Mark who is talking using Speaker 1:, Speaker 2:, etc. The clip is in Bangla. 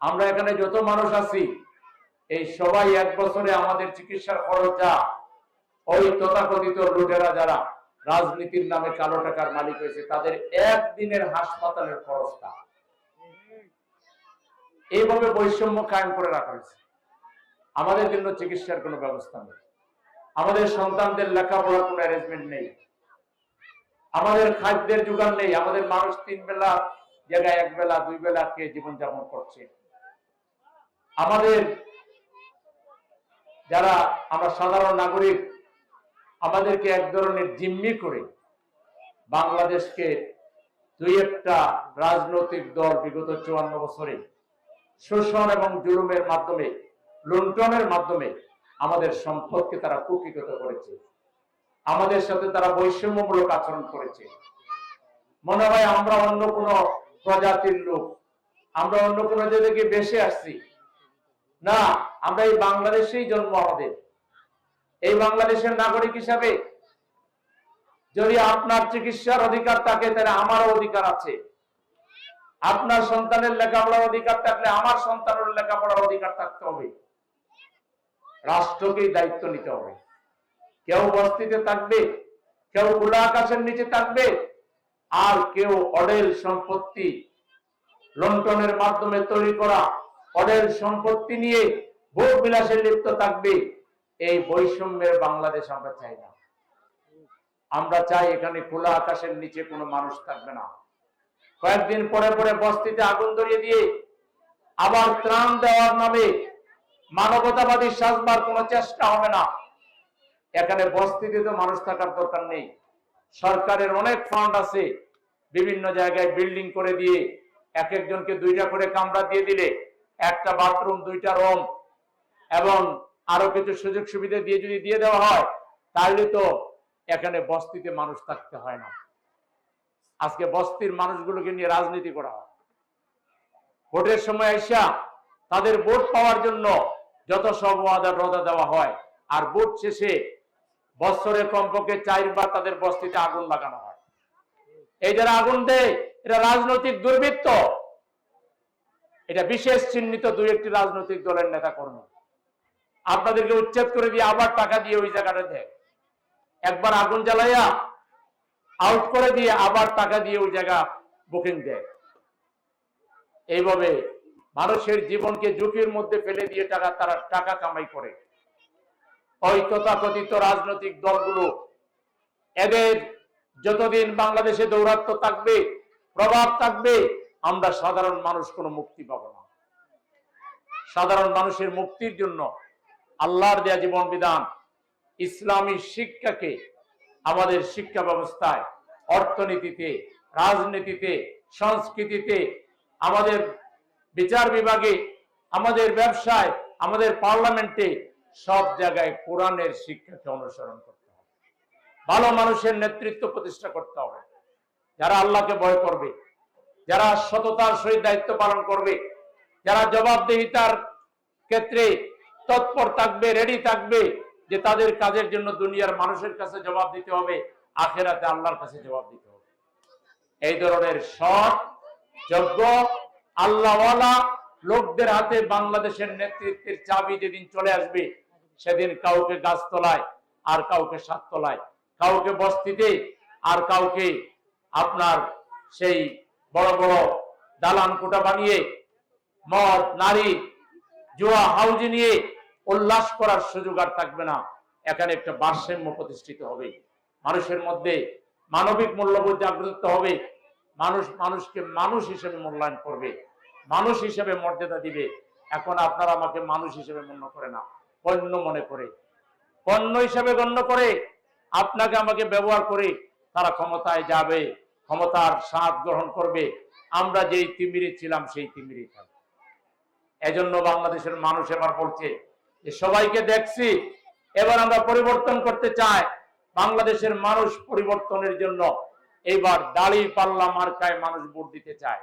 Speaker 1: আমরা এখানে যত মানুষ আছি, এই সবাই এক বছরে আমাদের চিকিৎসার খরচ ওই তথাকথিত লুটেরা যারা রাজনীতির নামে কালো টাকার মালিক হয়েছে, তাদের একদিনের হাসপাতালের খরচটা। এইভাবে বৈষম্য কায়েম করে রাখা হয়েছে। আমাদের জন্য চিকিৎসার কোনো ব্যবস্থা নেই। আমাদের সন্তানদের লেখাপড়ার কোনো অ্যারেঞ্জমেন্ট নেই। আমাদের খাদ্যের যোগান নেই। আমাদের মানুষ তিন বেলা, জায়গায় এক বেলা, দুই বেলা খেয়ে জীবনযাপন করছে। আমাদের যারা আমরা সাধারণ নাগরিক, আমাদেরকে এক ধরনের জিম্মি করে বাংলাদেশকে দুই একটা রাজনৈতিক দল বিগত চুয়ান্ন বছরে শোষণ এবং জুলুমের মাধ্যমে, লুণ্ঠনের মাধ্যমে আমাদের সম্পদকে তারা কুকিগত করেছে। আমাদের সাথে তারা বৈষম্যমূলক আচরণ করেছে। মনে হয় আমরা অন্য কোনো প্রজাতির লোক, আমরা অন্য কোনো থেকে বেশি আসছি। না, আমরা এই বাংলাদেশেই জন্ম আমাদের। এই বাংলাদেশের নাগরিক হিসাবে যদি আপনার চিকিৎসার অধিকার থাকে, তাহলে আমারও অধিকার আছে। আপনার সন্তানের লেখাপড়ার অধিকার থাকলে আমার সন্তানের লেখাপড়ার অধিকার থাকতে হবে। রাষ্ট্রকেই দায়িত্ব নিতে হবে। কেউ বস্তিতে থাকবে, কেউ খোলা আকাশের নিচে থাকবে, আর কেউ অডেল সম্পত্তি লন্ডনের মাধ্যমে তৈরি করা অডেল সম্পত্তি নিয়ে ভোগ বিলাসে লিপ্ত থাকবে, এই বৈষম্যের বাংলাদেশ আমরা চাই না। আমরা চাই এখানে খোলা আকাশের নিচে কোনো মানুষ থাকবে না। কয়েকদিন পরে পরে বস্তিতে আগুন ধরিয়ে দিয়ে আবার ত্রাণ দেওয়ার নামে মানবতাবাদী সাজবার কোনো চেষ্টা হবে না। এখানে বস্তিতে তো মানুষ থাকার দরকার নেই। সরকারের অনেক ফান্ড আছে। বিভিন্ন জায়গায় বিল্ডিং করে দিয়ে এক একজনকে দুইটা করে কামরা দিয়ে দিলে একটা বাথরুম, দুইটা রুম এবং আরও কিছু সুযোগ সুবিধা দিয়ে যদি দিয়ে দেওয়া হয়, তাহলে তো এখানে বস্তিতে মানুষ থাকতে হয় না। আজকে বস্তির মানুষগুলোকে নিয়ে রাজনীতি করা হয়। ভোটের সময় আইসা তাদের ভোট পাওয়ার জন্য যত সব ওয়াদা রদা দেওয়া হয়, আর ভোট শেষে বছরে কমপক্ষে চারবার তাদের বস্তিতে আগুন লাগানো হয়। এই যারা আগুন দেয় এটা রাজনৈতিক দুর্বৃত্ত। এটা বিশেষ চিহ্নিত দুই একটি রাজনৈতিক দলের নেতা কর্মী আপনাদেরকে উচ্ছেদ করে দিয়ে আবার টাকা দিয়ে ওই জায়গাটা দেয়। একবার আগুন জ্বালাইয়া আউট করে দিয়ে আবার টাকা দিয়ে ওই জায়গা বুকিং দেয়। এইভাবে মানুষের জীবনকে ঝুঁকির মধ্যে ফেলে দিয়ে টাকা তারা টাকা কামাই করে। ওই তথাকথিত রাজনৈতিক দলগুলো এদের যতদিন বাংলাদেশে দৌরাত্ম থাকবে, প্রভাব থাকবে আমরা সাধারণ মানুষ কোনো মুক্তি পাব না। সাধারণ মানুষের মুক্তির জন্য আল্লাহর দেয়া জীবন বিধান ইসলামী শিক্ষাকে আমাদের শিক্ষা ব্যবস্থায়, অর্থনীতিতে, রাজনীতিতে, সংস্কৃতিতে, আমাদের বিচার বিভাগে, আমাদের ব্যবসায়, আমাদের পার্লামেন্টে সব জায়গায় কোরআনের শিক্ষাকে অনুসরণ করতে হবে। ভালো মানুষের নেতৃত্ব প্রতিষ্ঠা করতে হবে। যারা আল্লাহকে ভয় করবে যারা সততার সহিত দায়িত্ব পালন করবে, যারা জবাবদেহিতার ক্ষেত্রে তৎপর থাকবে রেডি থাকবে যে তাদের কাজের জন্য দুনিয়ার মানুষের কাছে জবাব দিতে হবে, আখেরাতে আল্লাহর কাছে জবাব দিতে হবে। এই ধরনের সৎ, যোগ্য, আল্লাহওয়ালা লোকদের হাতে বাংলাদেশের নেতৃত্বের চাবি যেদিন চলে আসবে, সেদিন কাউকে গাছতলায় আর কাউকে সাততলায়, কাউকে বস্তিতে আর কাউকে আপনার সেই বড় বড় দালান কোটা বানিয়ে, মদ, নারী, জুয়া, হাউজি নিয়ে উল্লাস করার সুযোগ আর থাকবে না। এখানে একটা ভারসাম্য প্রতিষ্ঠিত হবে। মানুষের মধ্যে মানবিক মূল্যবোধ জাগ্রত হবে। মানুষ, মানুষকে মানুষ হিসেবে মূল্যায়ন করবে। মানুষ হিসেবে মর্যাদা দিবে। এখন আপনারা আমাকে মানুষ হিসেবে মনে করে না, পণ্য মনে করে। পণ্য হিসেবে গণ্য করে, আপনাকে আমাকে ব্যবহার করে তারা ক্ষমতায় যাবে। ক্ষমতার স্বাদ গ্রহণ করবে। আমরা যেই তিমিরে ছিলাম, সেই তিমিরে থাকবে। এজন্য বাংলাদেশের মানুষ এবার বলছে যে, সবাইকে দেখছি, এবার আমরা পরিবর্তন করতে চাই। বাংলাদেশের মানুষ পরিবর্তনের জন্য এবার দাড়ি পাল্লা মার্কায় মানুষ ভোট দিতে চায়।